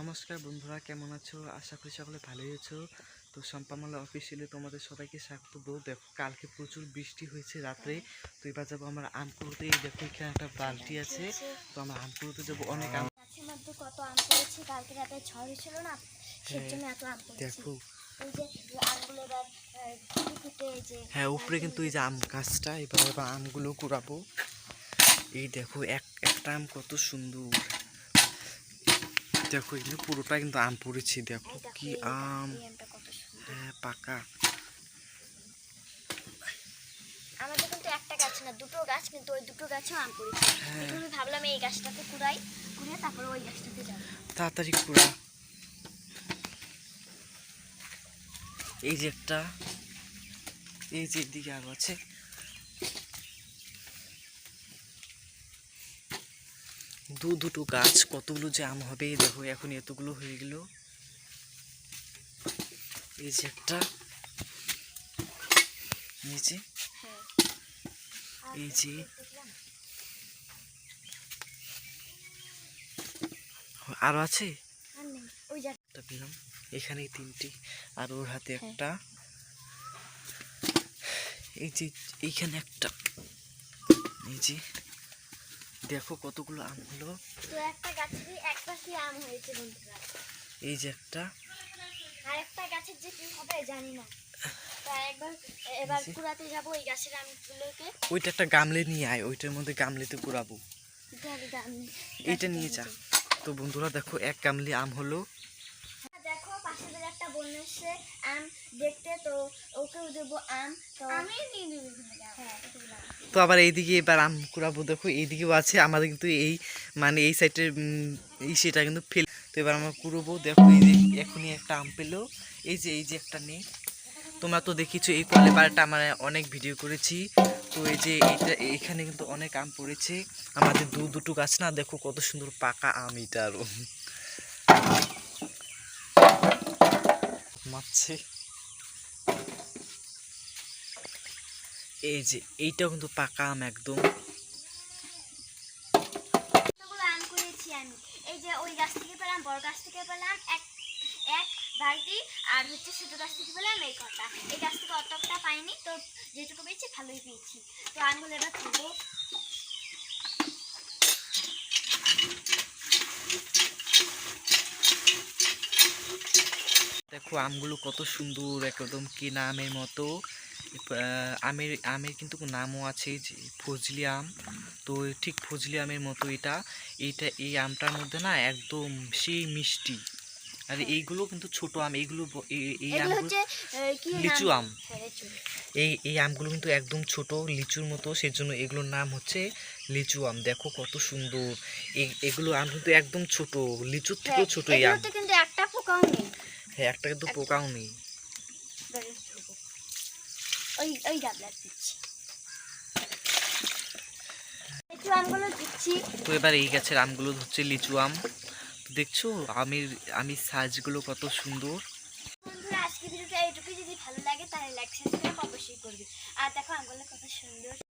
নমস্কার বন্ধুরা কেমন আছো? আশা করি সকলে ভালোই আছো। তো সম্পামালা অফিসিয়ালি তোমাদের সবাইকে স্বাগত। দেখো কালকে প্রচুর বৃষ্টি হয়েছে রাত্রে। তো এবার যাব আমরা আম কুড়োতে এই দেখো এখানে একটা বালতি আছে। তো আমরা আম কুড়োতে যাব। অনেক আম কত আম পড়েছে কালকে রাতে ঝড় হয়েছিল না? সেই হ্যাঁ, জন্য এত আম দেখো। হ্যাঁ উপরে কিন্তু এই যে আম গাছটা এবার এবার আমগুলো কুড়াবো। এই দেখো এক একটা আম কত সুন্দর। দেখো এখানে পুরোটা কিন্তু আম পড়েছে দেখো কি আম। হ্যাঁ পাকা। আমাদের কিন্তু একটা গাছ না দুটো গাছ কিন্তু ওই দুটো গাছেও আম পড়েছে। হ্যাঁ। আমি ভাবলাম এই গাছটাতে কুড়াই তারপরে ওই গাছটাতে যাব। তাড়াতাড়ি কুড়া। এই যে একটা এই যে দিকে আরও আছে। দু দুটো গাছ কতগুলো যে আম হবে? দেখো এখন এতগুলো হয়ে গেল। এই যে একটা এই যে এই যে। আরও আছে? পেলাম। এখানে তিনটি আর ওর হাতে হ্যাঁ। একটা। এই যে এইখানে একটা। এই যে। দেখো কতগুলো আম হলো। তো একটা গাছেরই এক পাশে আম হয়েছে বন্ধুরা। এই যে একটা। আর একটা গাছের যে কি হবে জানি না। একবার এবার কুড়াতে যাব ওই গাছের আমগুলোকে। ওইটা একটা গামলে নিয়ে আয় ওইটার মধ্যে গামলেতে কুড়াবো। এইটা নিয়ে যা। তো বন্ধুরা দেখো এক গামলি আম হলো। দেখো একটা বোন এসছে আম দেখতে ওকেও দেবো আম তো আমি। নিয়ে নেব হ্যাঁ তো আবার এইদিকে এবার আম কুড়াবো দেখো এইদিকেও আছে আমাদের কিন্তু এই মানে এই সাইডের এই সেটা কিন্তু ফেল তো এবার আমরা কুড়বো দেখো এই যে এখনই একটা আম পেল এই যে এই যে একটা নেই। তোমরা তো দেখিছো এই কলে পাড়াটা আমরা অনেক ভিডিও করেছি তো এই যে এইটা এখানে কিন্তু অনেক আম পড়েছে আমাদের দু দুটো গাছ না দেখো কত সুন্দর পাকা আম এটা আরও। মারছে। এই যে এইটাও কিন্তু পাকা আম একদম। আম করেছি আমি। এই যে ওই গাছ থেকে পেলাম বড় গাছ থেকে পেলাম এক এক বালতি আর হচ্ছে ছোট গাছ থেকে পেলাম এই কটা। এই গাছ থেকে অতটা পাইনি তো যেটুকু পেয়েছি ভালোই পেয়েছি। তো আমগুলো এবার তুলবো দেখো আমগুলো কত সুন্দর একদম কেনা আমের মতো। আমের আমের কিন্তু নামও আছে যে ফজলি আম। তো ঠিক ফজলি আমের মতো এটা এইটা এই আমটার মধ্যে না একদম সেই মিষ্টি। আর এইগুলো কিন্তু ছোট আম এইগুলো এই- আমগুলো? লিচু আম। হ্যাঁ, এই এই আমগুলো কিন্তু একদম ছোট লিচুর মতো সেজন্য এগুলোর নাম হচ্ছে লিচু আম। দেখো কত সুন্দর। এগুলো আম কিন্তু একদম ছোট লিচুর থেকেও হ্যাঁ, ছোট এই আম। কিন্তু একটা পোকাও নেই। হ্যাঁ একটা কিন্তু পোকাও নেই। ওই ওই গাবলা দিচ্ছি। লিচু আমগুলো দিচ্ছি। তো এবার এই গাছের আমগুলো হচ্ছে লিচু আম। দেখছ আমের আমি সাইজগুলো কত সুন্দর। বন্ধুরা আজকে ভিডিওটা এইটুকুই। যদি ভালো লাগে তাহলে লাইক সাবস্ক্রাইব অবশ্যই করবে। আর দেখো আমগুলো কত সুন্দর।